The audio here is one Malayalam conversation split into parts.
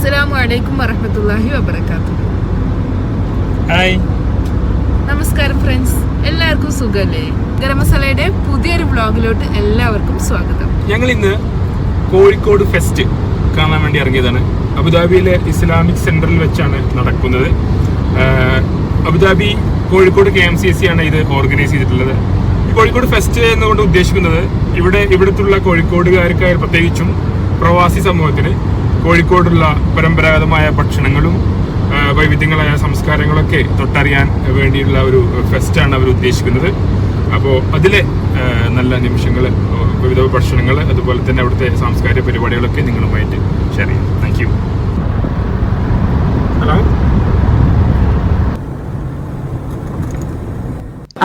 അസ്സലാമു അലൈക്കും വറഹമത്തല്ലാഹി വബർക്കാത്തു ഹായ്. നമസ്കാരം ഫ്രണ്ട്സ് എല്ലാവർക്കും സുഖല്ലേ? ഗരം മസാലയുടെ പുതിയൊരു വ്ളോഗിലോട്ട് എല്ലാവർക്കും സ്വാഗതം. ഞങ്ങൾ ഇന്ന് കോഴിക്കോട് ഫെസ്റ്റ് കാണാൻ വേണ്ടി ഇറങ്ങിയതാണ്. അബുദാബിയിലെ ഇസ്ലാമിക് സെന്ററിൽ വെച്ചാണ് നടക്കുന്നത്. Abu Dhabi Kozhikode K M C S C ആണ് ഇത് ഓർഗനൈസ് ചെയ്തിട്ടുള്ളത്. ഈ കോഴിക്കോട് ഫെസ്റ്റ് എന്നുകൊണ്ട് ഉദ്ദേശിക്കുന്നത് ഇവിടെ ഇവിടുത്തുള്ള കോഴിക്കോടുകാർക്കായി പ്രത്യേകിച്ചും പ്രവാസി സമൂഹത്തിന് കോഴിക്കോടുള്ള പരമ്പരാഗതമായ ഭക്ഷണങ്ങളും വൈവിധ്യങ്ങളായ സംസ്കാരങ്ങളൊക്കെ തൊട്ടറിയാൻ വേണ്ടിയുള്ള ഒരു ഫെസ്റ്റാണ് അവർ ഉദ്ദേശിക്കുന്നത്. അപ്പോൾ അതിലെ നല്ല നിമിഷങ്ങൾ വിവിധ ഭക്ഷണങ്ങൾ അതുപോലെ തന്നെ അവിടുത്തെ സാംസ്കാരിക പരിപാടികളൊക്കെ നിങ്ങളുമായിട്ട് ഷെയർ ചെയ്യാം. Thank you hello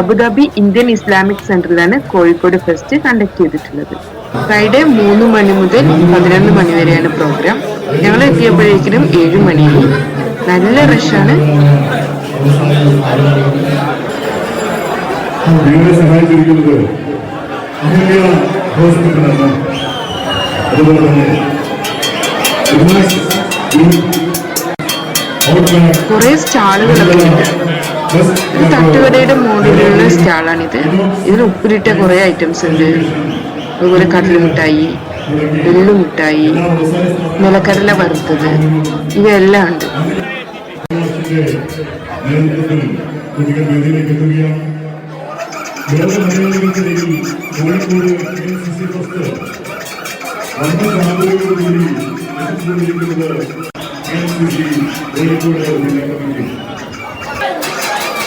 Abu Dhabi Indian Islamic സെന്ററിലാണ് Kozhikode fest conduct ചെയ്തിട്ടുള്ളത്. ഫ്രൈഡേ മൂന്ന് മണി മുതൽ പതിനൊന്ന് മണി വരെയാണ് പ്രോഗ്രാം ഞങ്ങൾ എത്തിയപ്പോഴേക്കും ഏഴ് മണിയായി. നല്ല റഷാണ് ഞങ്ങളെ സഹായിച്ചിരിക്കുന്നത് അമൂല്യ ഹോസ്പിറ്റലാണ്. അതുപോലെ തന്നെ ഉല്ലാസ് ഗ്രൂപ്പ് ഔട്ട്ബാക്ക് കുറെ സ്റ്റാളുകളൊക്കെ ഉണ്ട്. തട്ടുകടയുടെ മോഡലുള്ള സ്റ്റാളാണിത്. ഇതിൽ ഉപ്പിലിട്ട കുറെ ഐറ്റംസ് ഉണ്ട്. അതുപോലെ കടൽ മിഠായി എള്ളു മിഠായി നിലക്കടല വറുത്തത് ഇവയെല്ലാം ഉണ്ട്.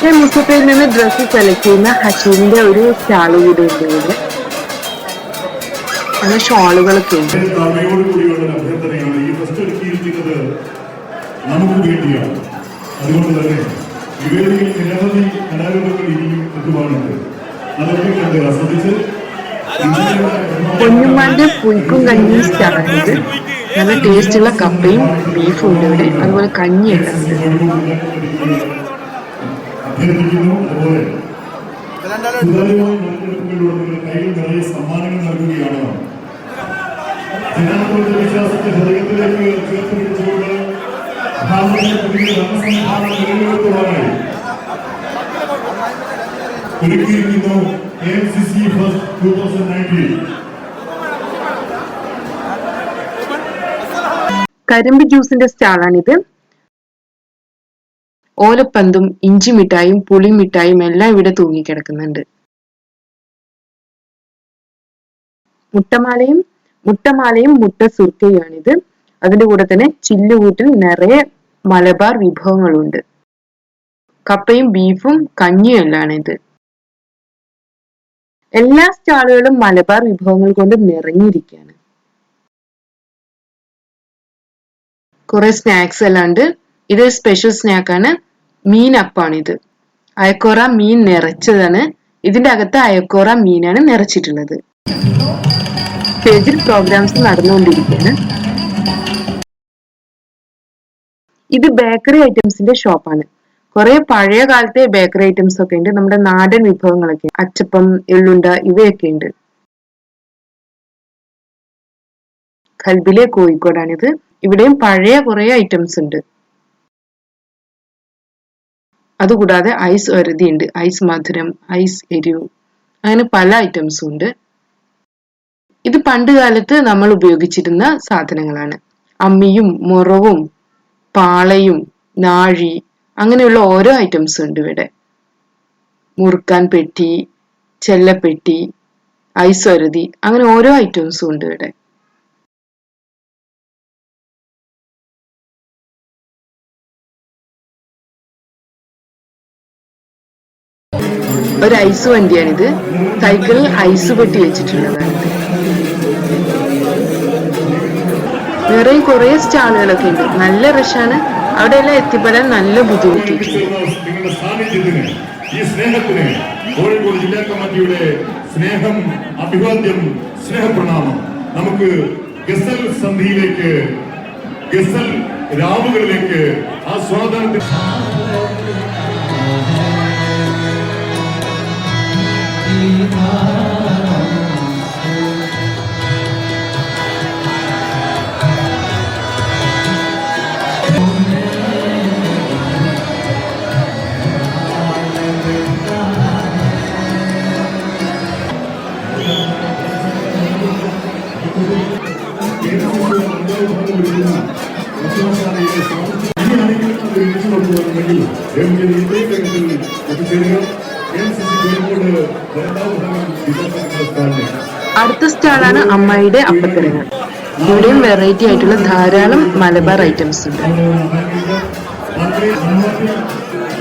ഞാൻ മുസഫയിൽ നിന്ന് ഡ്രസ്സ് സെലക്ട് ചെയ്യുന്ന ഹഷീമിന്റെ ഒരു സ്റ്റാളുകൂടെ ഉണ്ട് ഇവിടെ. അങ്ങനെ ഷോളുകളൊക്കെ ഉണ്ട് നമുക്ക് വേണ്ടിയാണ്. അതുകൊണ്ട് തന്നെ ഇവരിൽ നിരവധി കലാരൂപങ്ങൾ ഇനിയും എത്തുവാനുണ്ട് അതൊക്കെ കണ്ട് ആസ്വദിച്ച് പൊന്നുമാന്റെ പുയ്ക്കും കഞ്ഞിയും സ്റ്റാളാണിത് നല്ല ടേസ്റ്റുള്ള കപ്പയും ബീഫും ഉണ്ട് ഇവിടെ. അതുപോലെ കഞ്ഞിയുണ്ട്. അഭ്യർത്ഥിക്കുന്നു. അതുപോലെ സുതാര്യമായ നറുക്കെടുപ്പുകളിലൂടെ കയ്യിൽ നിറയെ സമ്മാനങ്ങൾ നൽകുകയാണ്? ജനാധിപത്യ വിശ്വാസത്തെ ഹൃദയത്തിലേക്ക് ചേർത്ത് പിടിച്ചുകൊണ്ട് ഭാവിയിലെ പുതിയ ധനസംവിധാനം നിലനിർത്തുവാനായി ഒരുക്കിയിരിക്കുന്നു M C C first two thousand nineteen കരിമ്പ് ജ്യൂസിന്റെ സ്റ്റാളാണിത്. ഓലപ്പന്തും പുളി മിഠായും എല്ലാം ഇവിടെ തൂങ്ങിക്കിടക്കുന്നുണ്ട് മുട്ടമാലയും മുട്ടമാലയും മുട്ട സുർക്കയുമാണിത് അതിന്റെ കൂടെ തന്നെ ചില്ലുകൂട്ടിൽ നിറയെ മലബാർ വിഭവങ്ങളുണ്ട്. കപ്പയും ബീഫും കഞ്ഞിയും എല്ലാം ഇത് എല്ലാ സ്റ്റാളുകളും മലബാർ വിഭവങ്ങൾ കൊണ്ട് നിറഞ്ഞിരിക്കുകയാണ്. കുറെ സ്നാക്സ് എല്ലാം ഉണ്ട്. ഇത് സ്പെഷ്യൽ സ്നാക്കാണ് മീൻ അപ്പാണിത്. അയക്കോറ മീൻ നിറച്ചതാണ്. ഇതിന്റെ അകത്ത് അയക്കോറ മീനാണ് നിറച്ചിട്ടുള്ളത്. സ്റ്റേജിൽ പ്രോഗ്രാംസ് നടന്നുകൊണ്ടിരിക്കുകയാണ്. ഇത് ബേക്കറി ഐറ്റംസിന്റെ ഷോപ്പാണ് കുറെ പഴയ കാലത്തെ ബേക്കറി ഐറ്റംസ് ഒക്കെ ഉണ്ട്. നമ്മുടെ നാടൻ വിഭവങ്ങളൊക്കെ അച്ചപ്പം എള്ളുണ്ട ഇവയൊക്കെ ഉണ്ട്. കൽബിലെ കോഴിക്കോടാണിത്. ഇവിടെയും പഴയ കുറെ ഐറ്റംസ് ഉണ്ട്. അതുകൂടാതെ ഐസ് വരുതി ഉണ്ട് ഐസ് മധുരം ഐസ് എരിവ്. അങ്ങനെ പല ഐറ്റംസും ഉണ്ട്. ഇത് പണ്ട് കാലത്ത് നമ്മൾ ഉപയോഗിച്ചിരുന്ന സാധനങ്ങളാണ്. അമ്മിയും മുറവും പാളയും നാഴി അങ്ങനെയുള്ള ഓരോ ഐറ്റംസ് ഉണ്ട് ഇവിടെ. മുറുക്കാൻ പെട്ടി ചെല്ലപ്പെട്ടി ഐസ് വരുതി അങ്ങനെ ഓരോ ഐറ്റംസും ഉണ്ട് ഇവിടെ. ഒരു ഐസ് വണ്ടിയാണിത്. സൈക്കിളിൽ ഐസ് പെട്ടി വെച്ചിട്ടുള്ളത് വേറെ കുറെ സ്റ്റാളുകളൊക്കെ ഉണ്ട്. നല്ല റഷാണ് അവിടെയെല്ലാം എത്തിപ്പെടാൻ നല്ല ബുദ്ധിമുട്ടി നിങ്ങളുടെ സാന്നിധ്യത്തിന് ഈ സ്നേഹത്തിന് കോഴിക്കോട് സ്നേഹം നമുക്ക് ഗസൽ സന്ധിയിലേക്ക് ഗസൽ രാവുകളിലേക്ക് ആസ്വാദനത്തിൽ Hare അടുത്ത സ്റ്റാളാണ് അമ്മായിയുടെ അപ്പത്തരങ്ങൾ. ഇവിടെയും വെറൈറ്റി ആയിട്ടുള്ള ധാരാളം മലബാർ ഐറ്റംസ് ഉണ്ട്.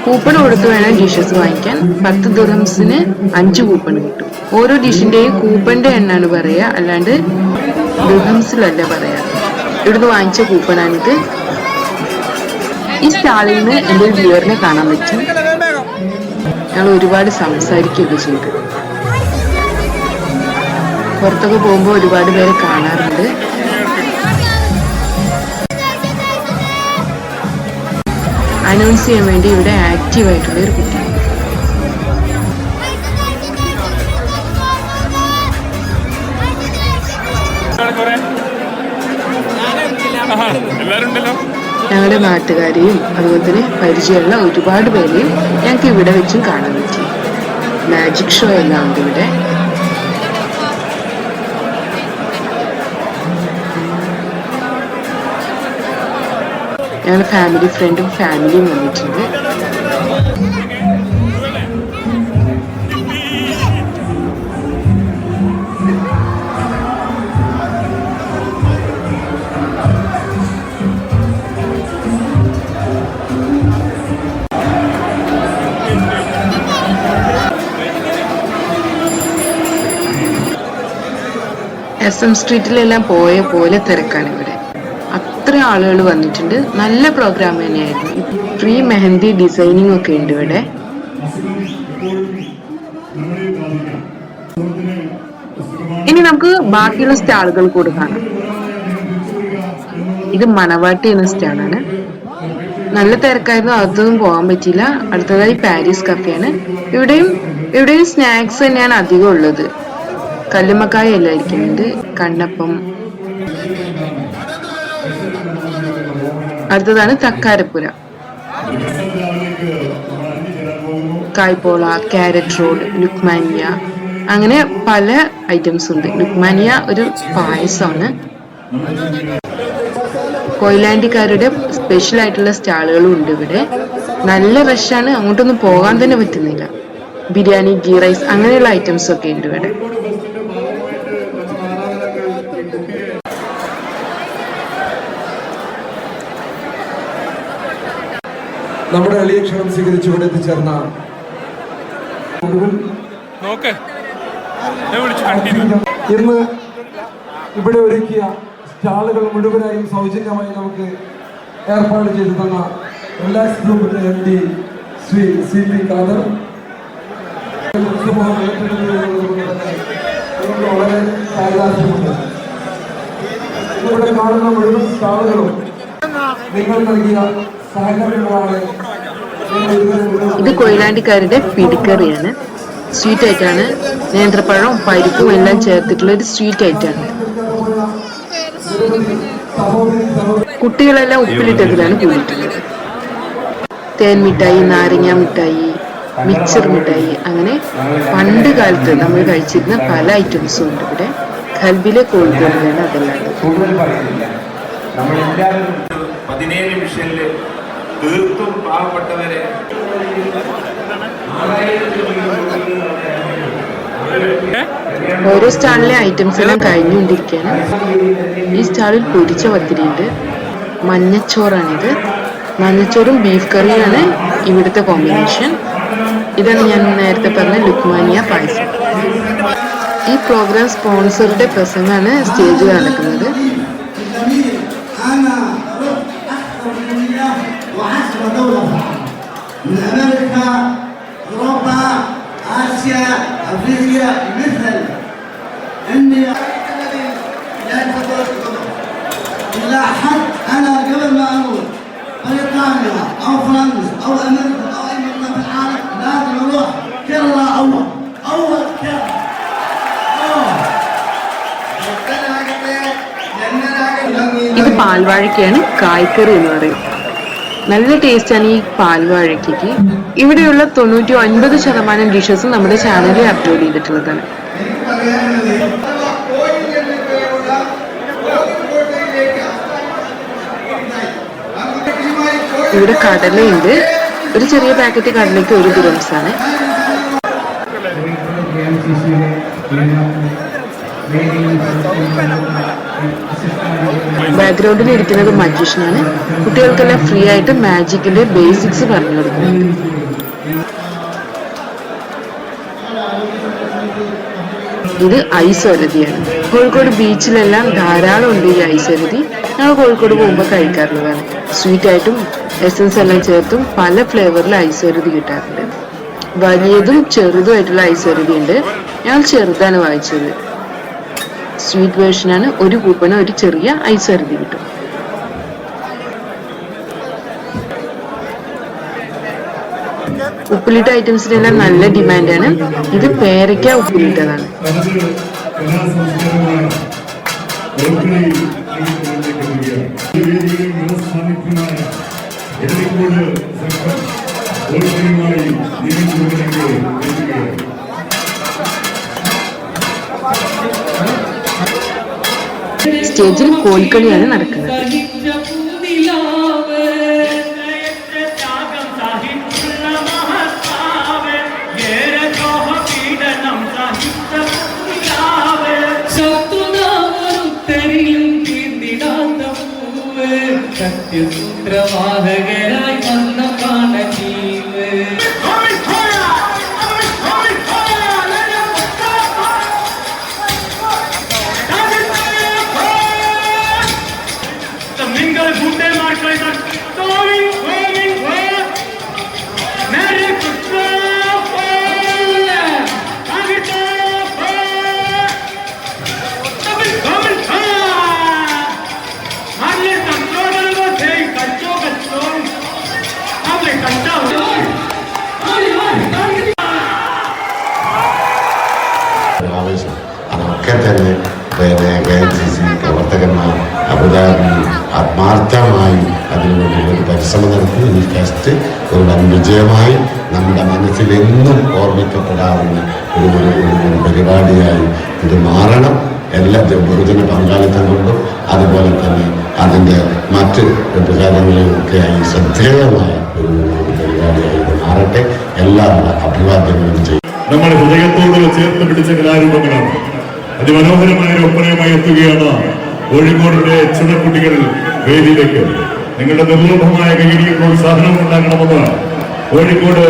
കൂപ്പൺ കൊടുത്ത് വേണം ഡിഷസ് വാങ്ങിക്കാൻ. പത്ത് ദുറംസിന് അഞ്ച് കൂപ്പൺ കിട്ടും. ഓരോ ഡിഷിന്റെയും കൂപ്പണിന്റെ എണ്ണാണ് പറയുക അല്ലാണ്ട് ദിർഹംസിലല്ല പറയാ. ഇവിടുന്ന് വാങ്ങിച്ച കൂപ്പണാണിത് ഈ സ്റ്റാളിൽ നിന്ന് എന്റെ വ്യൂവറിനെ കാണാൻ പറ്റും. ഞങ്ങൾ ഒരുപാട് സംസാരിക്കുകയൊക്കെ ചെയ്തു. പുറത്തൊക്കെ പോകുമ്പോൾ ഒരുപാട് പേരെ കാണാറുണ്ട്. അനൗൺസ് ചെയ്യാൻ വേണ്ടി ഇവിടെ ആക്റ്റീവ് ആയിട്ടുള്ള ഒരു കുട്ടി ഞങ്ങളുടെ നാട്ടുകാരെയും അതുപോലെ തന്നെ പരിചയമുള്ള ഒരുപാട് പേരെയും ഞങ്ങൾക്ക് ഇവിടെ വെച്ചും കാണാൻ പറ്റി. മാജിക് ഷോ എല്ലാം ഉണ്ട് ഇവിടെ. ഞങ്ങളുടെ ഫാമിലി ഫ്രണ്ടും ഫാമിലിയും വന്നിട്ടുണ്ട്. എസ് എം സ്ട്രീറ്റിലെല്ലാം പോയ പോലെ തിരക്കാണ് ഇവിടെ അത്ര ആളുകൾ വന്നിട്ടുണ്ട്. നല്ല പ്രോഗ്രാം തന്നെയായിരുന്നു. ഫ്രീ മെഹന്തി ഡിസൈനിങ് ഒക്കെ ഉണ്ട് ഇവിടെ. ഇനി നമുക്ക് ബാക്കിയുള്ള സ്റ്റാളുകൾ കൂടെ കാണാം. ഇത് മണവാട്ടി എന്ന സ്റ്റാളാണ്. നല്ല തിരക്കായിരുന്നു. അതൊന്നും പോകാൻ പറ്റിയില്ല. അടുത്തതായി പാരീസ് കഫേയാണ്. ഇവിടെയും ഇവിടെയും സ്നാക്സ് തന്നെയാണ് അധികം ഉള്ളത്. കല്ലുമ്മക്കായ എല്ലാം ഇരിക്കുന്നുണ്ട്. കണ്ണപ്പം അടുത്തതാണ് തക്കാരപ്പുര കായ്പോള ക്യാരറ്റ് റോഡ് ലുക്മാനിയ. അങ്ങനെ പല ഐറ്റംസ് ഉണ്ട്. ലുക്മാനിയ ഒരു പായസമാണ്. കൊയിലാണ്ടിക്കാരുടെ സ്പെഷ്യൽ ആയിട്ടുള്ള സ്റ്റാളുകളും ഉണ്ട് ഇവിടെ. നല്ല റഷാണ് അങ്ങോട്ടൊന്നും പോകാൻ തന്നെ പറ്റുന്നില്ല. ബിരിയാണി ഗീ റൈസ് അങ്ങനെയുള്ള ഐറ്റംസ് ഒക്കെ ഉണ്ട് ഇവിടെ. നമ്മുടെ എളിയ ക്ഷണം സ്വീകരിച്ച് ഇവിടെ എത്തിച്ചേർന്ന ഇന്ന് ഇവിടെ ഒരുക്കിയ സ്റ്റാളുകൾ മുഴുവനായും സൗജന്യമായി നമുക്ക് ഏർപ്പാട് ചെയ്തു തന്ന റിലാക്സ് ഗ്രൂപ്പിന്റെ M D Shri C P Khader. നമുക്ക് വളരെ ഇവിടെ കാണുന്ന മുഴുവൻ സ്റ്റാളുകളും നിങ്ങൾ നൽകിയ ഇത് കൊയിലാണ്ടിക്കാരുടെ പിടിക്കറിയാണ്. സ്വീറ്റ് ആയിട്ടാണ്. നേന്ത്രപ്പഴവും പരിപ്പും എല്ലാം ചേർത്തിട്ടുള്ള ഒരു സ്വീറ്റ് ആയിട്ടാണ്. കുട്ടികളെല്ലാം ഉപ്പിലിട്ടതിലാണ് കൂടിയിട്ടുള്ളത് തേൻ മിഠായി നാരങ്ങ മിഠായി മിക്സർ മിഠായി അങ്ങനെ പണ്ട് കാലത്ത് നമ്മൾ കഴിച്ചിരുന്ന പല ഐറ്റംസും ഉണ്ട് ഇവിടെ. കൽബിലെ കോഴിക്കോടിലാണ് അതെല്ലാം. പതിനേഴ് തീർത്തും പാവപ്പെട്ടവരെ. ഓരോ സ്റ്റാളിലെ ഐറ്റംസ് എല്ലാം കഴിഞ്ഞുകൊണ്ടിരിക്കുകയാണ്. ഈ സ്റ്റാളിൽ പൊരിച്ച പത്തിരിയുണ്ട്. മഞ്ഞച്ചോറാണിത്. മഞ്ഞച്ചോറും ബീഫ് കറിയാണ് ഇവിടുത്തെ കോമ്പിനേഷൻ ഇതാണ് ഞാൻ നേരത്തെ പറഞ്ഞ ലുക്മാനിയ പായസം. ഈ പ്രോഗ്രാം സ്പോൺസറുടെ പ്രസംഗമാണ് സ്റ്റേജിൽ നടക്കുന്നത്. دولة في العالم من أمريكا أوروبا آسيا أفريقيا مثل إني الذي لا يفضل القدر إلا حد أنا قبل ما أروح بريطانيا أو فرنسا أو أمريكا أو أي مكان في العالم لازم أروح كرة أول أول كرة أوه. ഇത് പാൽവാഴയ്ക്കാണ് കായ്ക്കറി എന്ന് പറയും നല്ല ടേസ്റ്റാണ് ഈ പാൽവാഴയ്ക്ക് ഇവിടെയുള്ള തൊണ്ണൂറ്റി ഒൻപത് ശതമാനം ഡിഷസും നമ്മുടെ ചാനലിൽ അപ്ലോഡ് ചെയ്തിട്ടുള്ളതാണ്. ഇവിടെ കടലയുണ്ട്. ഒരു ചെറിയ പാക്കറ്റ് കടലയ്ക്ക് ഒരു ദുരംസാണ് ബാക്ക്ഗ്രൗണ്ടിൽ ഇരിക്കുന്നത് മജീഷ്യനാണ് കുട്ടികൾക്കെല്ലാം ഫ്രീ ആയിട്ട് മാജിക്കിന്റെ ബേസിക്സ് പറഞ്ഞു കൊടുക്കും. ഇത് ഐസ് ഒരതിയാണ് കോഴിക്കോട് ബീച്ചിലെല്ലാം ധാരാളം ഉണ്ട് ഈ ഐസ് ഒരതി ഞങ്ങൾ കോഴിക്കോട് പോകുമ്പോൾ കഴിക്കാറുള്ളതാണ്. സ്വീറ്റ് ആയിട്ടും എസൻസ് എല്ലാം ചേർത്തും പല ഫ്ലേവറിൽ ഐസ് ഒരതി കിട്ടാറുണ്ട്. വലിയതും ചെറുതുമായിട്ടുള്ള ഐസ് ഒരതി ഉണ്ട്. ഞങ്ങൾ ചെറുതാണ് വാങ്ങിച്ചത്. സ്വീറ്റ് വേർഷനാണ് ഒരു കൂപ്പണ് ഒരു ചെറിയ ഐസ് ഒരതി കിട്ടും. ഉപ്പിലിട്ട ഐറ്റംസിനെല്ലാം നല്ല ഡിമാൻഡാണ്. ഇത് പേരയ്ക്ക ഉപ്പിലിട്ടതാണ് തനത് സ്റ്റേജിൽ കോൽക്കളിയാണ് നടക്കുന്നത്. സത്യസൂത്രവാഹകരായി നടത്തി ഈ ഫെസ്റ്റ് ഒരു വൻ വിജയമായി നമ്മുടെ മനസ്സിൽ എന്നും ഓർമ്മിക്കപ്പെടാവുന്ന ഒരു ഒരു പരിപാടിയായി ഇത് മാറണം. എല്ലാ ബഹുജന പങ്കാളിത്തം കൊണ്ടും അതുപോലെ തന്നെ അതിന്റെ മറ്റ് ഉപകാരങ്ങളെയൊക്കെയായി ശ്രദ്ധേയമായ ഒരു പരിപാടിയായി ഇത് മാറട്ടെ. എല്ലാവരുടെ അഭിവാദ്യങ്ങളും ചെയ്യും. നമ്മുടെ ഹൃദയത്തോട് ചേർത്ത് പിടിച്ച കലാരൂപങ്ങളാണ്. അതിമനോഹരമായ ഒരു ഒപ്പനയുമായി എത്തുകയാണ് കോഴിക്കോടിന്റെ ചുണക്കുട്ടികൾ വേദിയിലേക്ക്. നിങ്ങളുടെ നിർലോഭമായ കൈയടിയും പ്രോത്സാഹനവും ഉണ്ടാകണമെന്ന് Kozhikode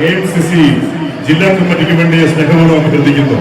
K M C C ജില്ലാ കമ്മിറ്റിക്ക് വേണ്ടി സ്നേഹപൂർവം അഭ്യർത്ഥിക്കുന്നു.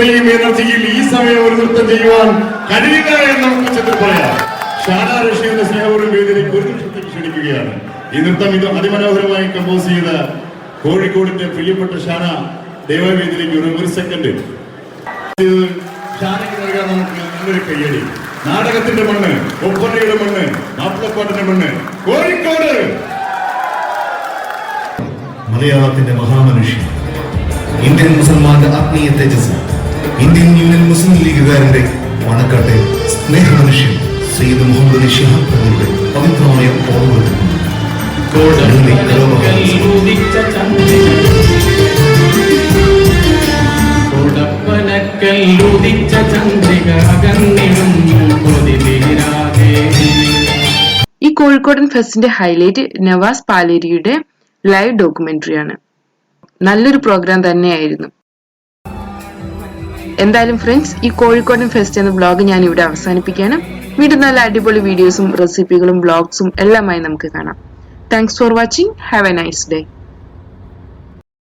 ഇത്രയും എനർജിയിൽ ഈ സമയം ഒരു നൃത്തം ചെയ്യുവാൻ കഴിയില്ല എന്ന് നമുക്ക് ചെന്ന് പറയാം. ഷാന റഷ്യയുടെ സ്നേഹപൂർവം വേദിയിലേക്ക് ഒരു നിമിഷത്തിൽ ക്ഷണിക്കുകയാണ്. ഈ നൃത്തം ഇത് അതിമനോഹരമായി കമ്പോസ് ചെയ്ത കോഴിക്കോടിന്റെ പ്രിയപ്പെട്ട ഷാന ദേവവേദിയിലേക്ക് ഒരു ഒരു സെക്കൻഡ് ഷാനയ്ക്ക് നൽകാൻ നമുക്ക് നല്ലൊരു കയ്യടി. നാടകത്തിന്റെ മണ്ണ് ഒപ്പനയുടെ മണ്ണ് മാപ്പിളപ്പാട്ടിന്റെ മണ്ണ്. കോഴിക്കോട്! മലയാളത്തിന്റെ മഹാമനുഷ്യൻ ഇന്ത്യൻ മുസൽമാന്റെ ആത്മീയ തേജസ്. ഇന്ത്യൻ യൂണിയൻ മുസ്ലിം ലീഗുകാരന്റെ മണക്കാട്ടെ സ്നേഹമനുഷ്യൻ സെയ്ദ് മുഹമ്മദ് അലി ഷിഹാബ് തങ്ങളുടെ പവിത്രമായ ഓർമ്മകൾ. ഉദിച്ച കൊടപ്പനക്കൽ ഉദിച്ച ചന്ദ്രിക അകന്നിടും ഈ കോഴിക്കോടൻ ഫെസ്റ്റിന്റെ ഹൈലൈറ്റ് നവാസ് പാലേരിയുടെ ലൈവ് ഡോക്യുമെന്ററിയാണ്. നല്ലൊരു പ്രോഗ്രാം തന്നെയായിരുന്നു. എന്തായാലും ഫ്രണ്ട്സ് ഈ കോഴിക്കോടൻ ഫെസ്റ്റ് എന്ന ബ്ലോഗ് ഞാൻ ഇവിടെ അവസാനിപ്പിക്കുകയാണ്. വീണ്ടും നല്ല അടിപൊളി വീഡിയോസും റെസിപ്പികളും ബ്ലോഗ്സും എല്ലാമായി നമുക്ക് കാണാം. Thanks for watching have a nice day